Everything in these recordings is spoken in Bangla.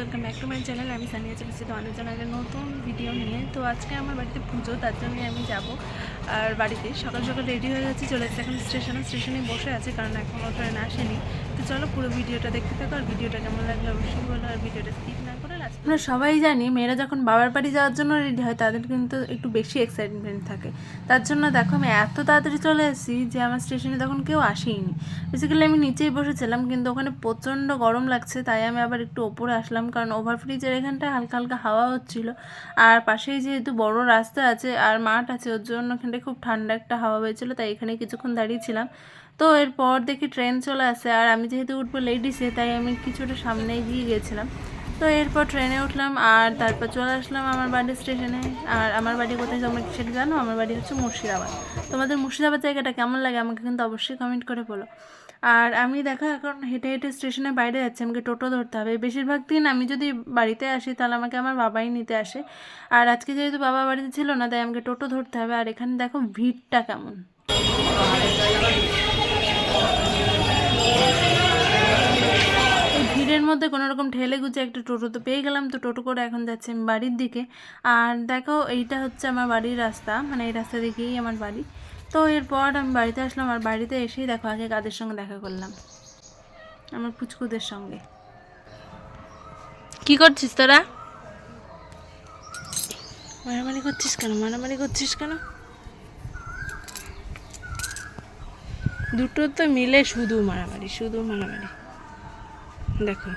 Welcome back to my channel আমি সানিয়া চলেছি তো অনেকজন আগে নতুন ভিডিও নিয়ে। তো আজকে আমার বাড়িতে পুজো, তার জন্যই আমি যাব আর বাড়িতে। সকাল সকাল রেডি হয়ে যাচ্ছি, চলে এসেছি এখন স্টেশনে স্টেশনে বসে আছে, কারণ এখনও ট্রেন আসেনি। চলো পুরো ভিডিওটা দেখতে থাকো, আর ভিডিওটা কেমন লাগলে অবশ্যই বলো, আর ভিডিওটা স্কিপ না করে আমরা সবাই জানি মেয়েরা যখন বাবার বাড়ি যাওয়ার জন্য রেডি হয়, তাদের কিন্তু একটু বেশি এক্সাইটমেন্ট থাকে। তার জন্য দেখো আমি এত তাড়াতাড়ি চলে এসেছি যে আমার স্টেশনে তখন কেউ আসেইনি। বেসিক্যালি আমি নিচেই বসেছিলাম, কিন্তু ওখানে প্রচণ্ড গরম লাগছে, তাই আমি আবার একটু ওপরে আসলাম, কারণ ওভার ফ্রিজের এখানটায় হালকা হালকা হাওয়া হচ্ছিল। আর পাশেই যেহেতু বড় রাস্তা আছে আর মাঠ আছে, ওর জন্য ওখানটায় খুব ঠান্ডা একটা হাওয়া হয়েছিল, তাই এখানে কিছুক্ষণ দাঁড়িয়েছিলাম তো এরপর দেখি ট্রেন চলে আসে। আর আমি যেহেতু উঠবো লেডিসে তাই আমি কিছুটা সামনে এগিয়ে গেছিলাম। তো এরপর ট্রেনে উঠলাম আর তারপর চলে আসলাম আমার বাড়ির স্টেশনে আর আমার বাড়ি কোথায় তোমরা সেটা জানো? আমার বাড়ি হচ্ছে মুর্শিদাবাদ। তোমাদের মুর্শিদাবাদ জায়গাটা কেমন লাগে আমাকে কিন্তু অবশ্যই কমেন্ট করে বলো। আর আমি দেখো এখন হেঁটে হেঁটে স্টেশনের বাইরে যাচ্ছি, আমাকে টোটো ধরতে হবে। বেশিরভাগ দিন আমি যদি বাড়িতে আসি, তাহলে আমাকে আমার বাবাই নিতে আসে। আর আজকে যেহেতু বাবা বাড়িতে ছিল না, তাই আমাকে টোটো ধরতে হবে। আর এখানে দেখো ভিড়টা কেমন। মধ্যে কোনো রকম ঠেলে গুজে একটা টোটো তো পেয়ে গেলাম, তো টোটো করে এখন যাচ্ছি আমি বাড়ির দিকে। আর দেখো, এইটা হচ্ছে আমার বাড়ির রাস্তা মানে এই রাস্তা দিকেই আমার বাড়ি। তো এরপর আমি বাড়িতে আসলাম, আর বাড়িতে এসেই দেখো, আগে কাদের সঙ্গে দেখা করলাম। আমার পুচকুদের সঙ্গে। কি করছিস তোরা? মারামারি করছিস কেন? মারামারি করছিস কেন? দুটো তো মিলে শুধু মারামারি শুধু মারামারি। দেখো।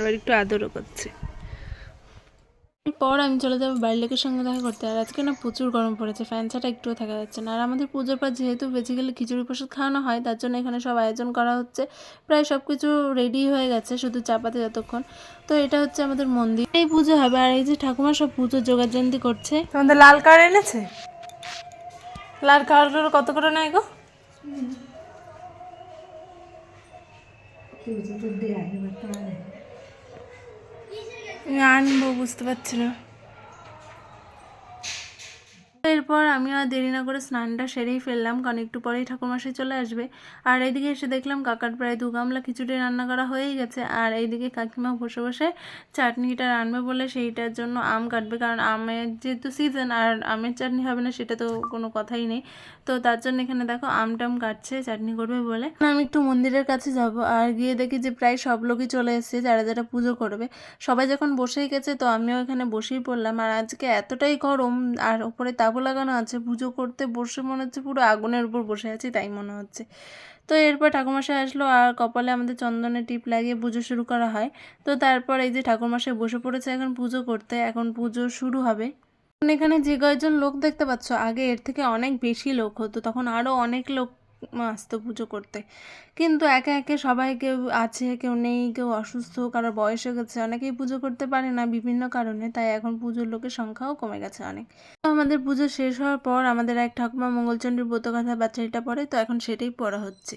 আবার একটু আদরও করছে। পর আমি চলে যাব বাড়ির লোকের সঙ্গে দেখা করতে। আর আজকে না প্রচুর গরম পড়েছে ফ্যান ছাড়া একটুও থাকা যাচ্ছে না। আর আমাদের পুজোর পর যেহেতু বেসিক্যালি খিচুড়ি প্রসাদ খাওয়ানো হয় তার জন্য এখানে সব আয়োজন করা হচ্ছে। প্রায় সব কিছু রেডি হয়ে গেছে শুধু চাপাতে যতক্ষণ। তো এটা হচ্ছে আমাদের মন্দির। এই পুজো হবে আর এই যে ঠাকুমা সব পুজোর জোগাড়যন্তি করছে। তোমাদের লাল কার্ড এনেছে? লাল কার্ডগুলো কত করে নেয় গো? আনব বুঝতে পারছি না এরপর আমি আর দেরি না করে স্নানটা সেরেই ফেললাম, কারণ একটু পরেই ঠাকুরমশাই চলে আসবে। আর এইদিকে এসে দেখলাম কাকার প্রায় দু গামলা খিচুড়ি রান্না করা হয়েই গেছে। আর এইদিকে কাকিমা বসে বসে চাটনিটা রান্নাবে বলে সেইটার জন্য আম কাটবে, কারণ আমের যেহেতু সিজন আর আমের চাটনি হবে না সেটা তো কোনো কথাই নেই। তো তার জন্য এখানে দেখো আম টাম কাটছে, চাটনি করবে বলে। আমি একটু মন্দিরের কাছে যাব আর গিয়ে দেখি যে প্রায় সব লোকই চলে এসেছে যারা যারা পুজো করবে। সবাই যখন বসেই গেছে তো আমিও এখানে বসেই পড়লাম। আর আজকে এতটাই গরম আর ওপরে তাবু লাগানো আছে, পুজো করতে বসে মনে হচ্ছে পুরো আগুনের উপর বসে আছি, তাই মনে হচ্ছে। তো এরপর ঠাকুরমাশাই আসলো, আর কপালে আমাদের চন্দনের টিপ লাগিয়ে পুজো শুরু করা হয়। তো তারপর এই যে ঠাকুরমাশাই বসে পড়েছে এখন পুজো করতে, এখন পুজো শুরু হবে। এখানে যে কয়েকজন লোক দেখতে পাচ্ছ, আগে এর থেকে অনেক বেশি লোক হতো, তখন আরও অনেক লোক আসতো পুজো করতে। কিন্তু একে একে সবাই কেউ আছে, কেউ নেই, কেউ অসুস্থ কারও বয়স হয়ে গেছে, অনেকেই পুজো করতে পারে না বিভিন্ন কারণে, তাই এখন পুজোর লোকের সংখ্যাও কমে গেছে অনেক। তো আমাদের পুজো শেষ হওয়ার পর আমাদের এক ঠাকুমা মঙ্গলচণ্ডীর ব্রত কথা বাচ্চাটা পড়ে, তো এখন সেটাই পড়া হচ্ছে।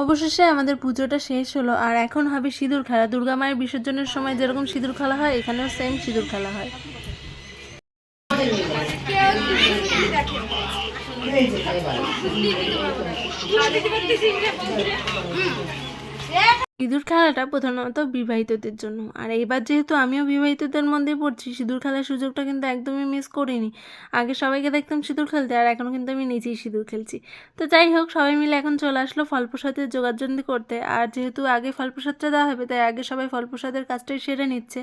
অবশেষে আমাদের পুজোটা শেষ হলো, আর এখন হবে সিঁদুর খেলা। দুর্গা মায়ের বিসর্জনের সময় যেরকম সিঁদুর খেলা হয়, এখানেও সেম সিঁদুর খেলা হয়। সিঁদুর খেলাটা প্রধানত বিবাহিতদের জন্য। আর এবার যেহেতু আমিও বিবাহিতদের মধ্যে পড়ছি, সিঁদুর খেলার সুযোগটা কিন্তু একদমই মিস করিনি। আগে সবাইকে দেখতাম সিঁদুর খেলতে, আর এখনও কিন্তু আমি নিজেই সিঁদুর খেলছি। তো যাই হোক, সবাই মিলে এখন চলে আসলো ফলপ্রসাদের যোগাযোগ করতে। আর যেহেতু আগে ফলপ্রসাদটা দেওয়া হবে, তাই আগে সবাই ফলপ্রসাদের কাজটাই সেরে নিচ্ছে।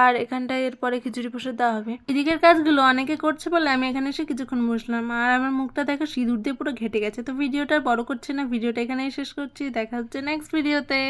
আর এখানটায় এরপরে খিচুড়ি প্রসাদ দেওয়া হবে। এদিকের কাজগুলো অনেকে করছে বলে আমি এখানে এসে কিছুক্ষণ বসলাম। আর আমার মুখটা দেখো, সিঁদুর দিয়ে পুরো ঘেটে গেছে। তো ভিডিওটা বড় করছে না, ভিডিওটা এখানেই শেষ করছি। দেখা হচ্ছে নেক্সট ভিডিওতে